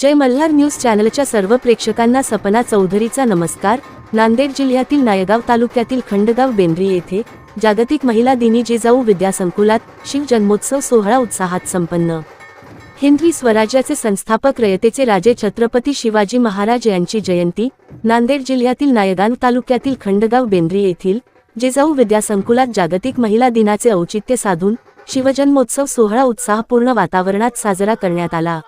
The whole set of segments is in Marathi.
जय मल्हार न्यूज चॅनलच्या सर्व प्रेक्षकांना सपना चौधरीचा नमस्कार. नांदेड जिल्ह्यातील नायगाव तालुक्यातील खंडगाव बेंद्री येथे जागतिक महिला दिनी जिजाऊ विद्यासंकुलात शिव जन्मोत्सव सोहळा उत्साहात संपन्न. हिंदवी स्वराज्याचे संस्थापक रयतेचे राजे छत्रपती शिवाजी महाराज यांची जयंती नांदेड जिल्ह्यातील नायगाव तालुक्यातील खंडगाव बेंद्री येथील जिजाऊ विद्यासंकुलात जागतिक महिला दिनाचे औचित्य साधून शिवजन्मोत्सव सोहळा उत्साहपूर्ण वातावरणात साजरा करण्यात आला.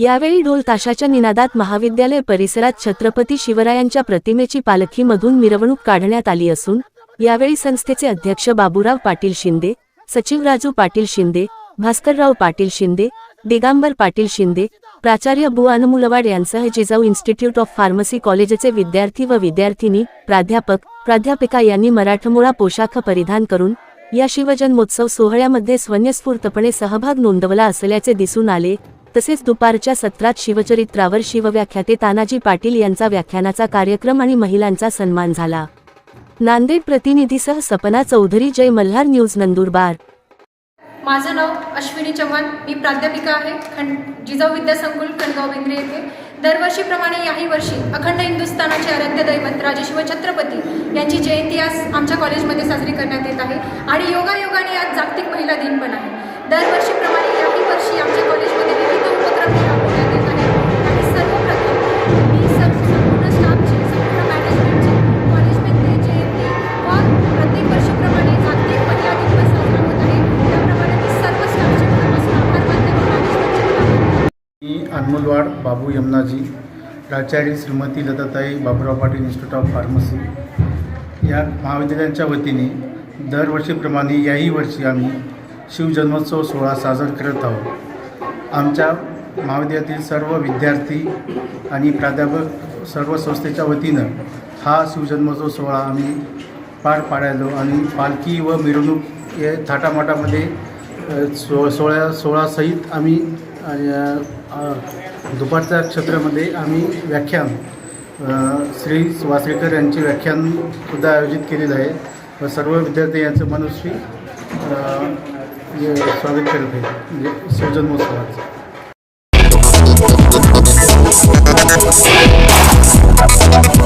यावेळी ढोल ताशाच्या निनादात महाविद्यालय परिसरात छत्रपती शिवरायांच्या प्रतिमेची पालखीमधून मिरवणूक काढण्यात आली असून यावेळी संस्थेचे अध्यक्ष बाबूराव पाटील शिंदे सचिव राजू पाटील शिंदे भास्करराव पाटील शिंदे दिगांबर पाटील शिंदे प्राचार्य बुआन मुलवाड यांसह जिजाऊ इन्स्टिट्यूट ऑफ फार्मसी कॉलेजचे विद्यार्थी व विद्यार्थिनी प्राध्यापक प्राध्यापिका यांनी मराठमोळा पोशाख परिधान करून या शिवजन्मोत्सव सोहळ्यामध्ये स्वयंस्फूर्तपणे सहभाग नोंदवला असल्याचे दिसून आले. तसेच दुपारच्या सत्रात शिवचरित्रावर शिवव्याख्याते तानाजी पाटील यांचा व्याख्यानाचा कार्यक्रम आणि महिलांचा सन्मान झाला. नांदेड प्रतिनिधीसह सपना चौधरी जय मल्हार न्यूज नंदुरबार. माझं नाव अश्विनी चव्हाण मी प्राध्यापिका आहे खंड जिजाऊ विद्यासंकुल खंडगाव बेंद्रे येथे. दरवर्षीप्रमाणे याही वर्षी अखंड हिंदुस्थानाचे आराध्य दैवत राजेशिव शिवछत्रपती यांची जयंती आज आमच्या कॉलेजमध्ये साजरी करण्यात येत आहे. आणि योगायोगाने आज जागतिक महिला दिन पण आहे. दरवर्षी मी अनमोलवाड बाबू यमनाजी प्राचार्य Shrimati Latatai Baburao Patil institute of pharmacy या महाविद्यालयांच्या वतीने दरवर्षीप्रमाणे याही वर्षी आम्ही शिवजन्मोत्सव सोहळा साजरा करत आहोत. आमच्या महाविद्यालयातील सर्व विद्यार्थी आणि प्राध्यापक सर्व संस्थेच्या वतीनं हा शिवजन्मोत्सव सोहळा आम्ही पार पाडायलो आणि पालखी व मिरवणूक हे थाटामाटामध्ये सो सोहळ्या सोहळासहित आम्ही दुपारच्या क्षेत्रामध्ये आम्ही व्याख्यान श्री वासरेकर यांचे व्याख्यानसुद्धा आयोजित केलेलं आहे. व सर्व विद्यार्थी यांचं मनस्वी स्वागत करत. आहे म्हणजे शिवजन्मोत्सवाचं Thank